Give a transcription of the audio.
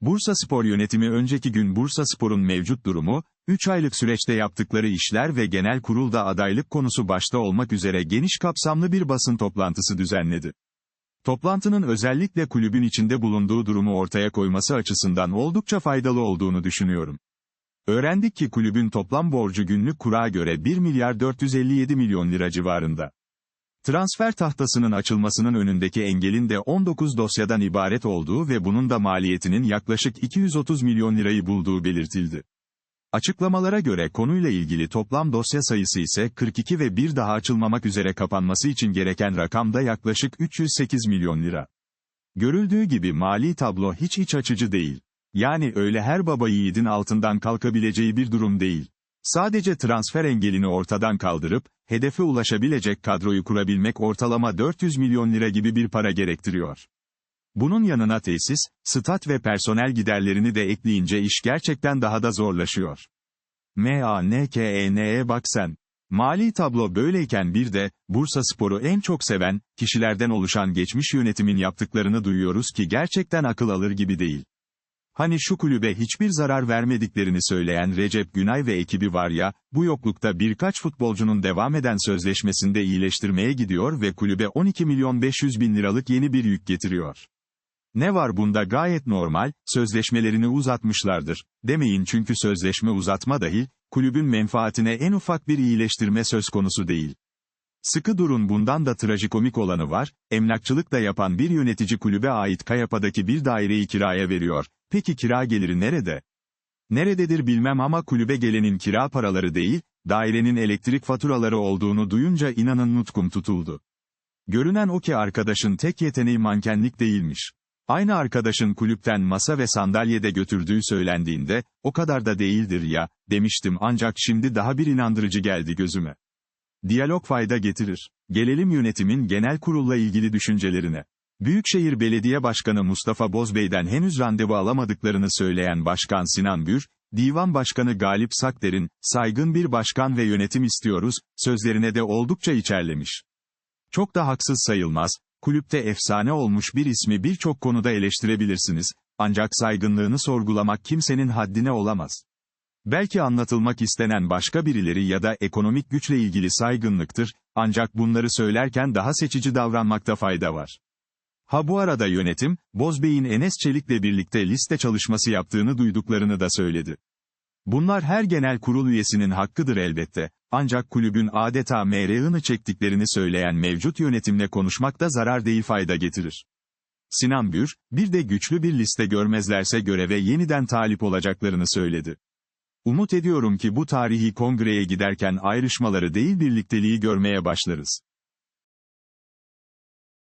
Bursa Spor yönetimi önceki gün Bursa Spor'un mevcut durumu, 3 aylık süreçte yaptıkları işler ve genel kurulda adaylık konusu başta olmak üzere geniş kapsamlı bir basın toplantısı düzenledi. Toplantının özellikle kulübün içinde bulunduğu durumu ortaya koyması açısından oldukça faydalı olduğunu düşünüyorum. Öğrendik ki kulübün toplam borcu günlük kura göre 1 milyar 457 milyon lira civarında. Transfer tahtasının açılmasının önündeki engelin de 19 dosyadan ibaret olduğu ve bunun da maliyetinin yaklaşık 230 milyon lirayı bulduğu belirtildi. Açıklamalara göre konuyla ilgili toplam dosya sayısı ise 42 ve bir daha açılmamak üzere kapanması için gereken rakam da yaklaşık 308 milyon lira. Görüldüğü gibi mali tablo hiç iç açıcı değil. Yani öyle her baba yiğidin altından kalkabileceği bir durum değil. Sadece transfer engelini ortadan kaldırıp, hedefe ulaşabilecek kadroyu kurabilmek ortalama 400 milyon lira gibi bir para gerektiriyor. Bunun yanına tesis, stat ve personel giderlerini de ekleyince iş gerçekten daha da zorlaşıyor. M-A-N-K-E-N'e E bak sen. Mali tablo böyleyken bir de, Bursa Spor'u en çok seven, kişilerden oluşan geçmiş yönetimin yaptıklarını duyuyoruz ki gerçekten akıl alır gibi değil. Hani şu kulübe hiçbir zarar vermediklerini söyleyen Recep Günay ve ekibi var ya, bu yoklukta birkaç futbolcunun devam eden sözleşmesinde iyileştirmeye gidiyor ve kulübe 12 milyon 500 bin liralık yeni bir yük getiriyor. Ne var bunda gayet normal, sözleşmelerini uzatmışlardır, demeyin çünkü sözleşme uzatma dahil, kulübün menfaatine en ufak bir iyileştirme söz konusu değil. Sıkı durun bundan da trajikomik olanı var, emlakçılık da yapan bir yönetici kulübe ait Kayapa'daki bir daireyi kiraya veriyor. Peki kira geliri nerede? Nerededir bilmem ama kulübe gelenin kira paraları değil, dairenin elektrik faturaları olduğunu duyunca inanın nutkum tutuldu. Görünen o ki arkadaşın tek yeteneği mankenlik değilmiş. Aynı arkadaşın kulüpten masa ve sandalye de götürdüğü söylendiğinde, o kadar da değildir ya, demiştim ancak şimdi daha bir inandırıcı geldi gözüme. Diyalog fayda getirir. Gelelim yönetimin genel kurulla ilgili düşüncelerine. Büyükşehir Belediye Başkanı Mustafa Bozbey'den henüz randevu alamadıklarını söyleyen Başkan Sinan Bür, Divan Başkanı Galip Sakder'in, saygın bir başkan ve yönetim istiyoruz, sözlerine de oldukça içerlemiş. Çok da haksız sayılmaz, kulüpte efsane olmuş bir ismi birçok konuda eleştirebilirsiniz, ancak saygınlığını sorgulamak kimsenin haddine olamaz. Belki anlatılmak istenen başka birileri ya da ekonomik güçle ilgili saygınlıktır, ancak bunları söylerken daha seçici davranmakta fayda var. Ha bu arada yönetim, Bozbey'in Enes Çelik'le birlikte liste çalışması yaptığını duyduklarını da söyledi. Bunlar her genel kurul üyesinin hakkıdır elbette, ancak kulübün adeta mereğini çektiklerini söyleyen mevcut yönetimle konuşmak da zarar değil fayda getirir. Sinan Bür, bir de güçlü bir liste görmezlerse göreve yeniden talip olacaklarını söyledi. Umut ediyorum ki bu tarihi kongreye giderken ayrışmaları değil birlikteliği görmeye başlarız.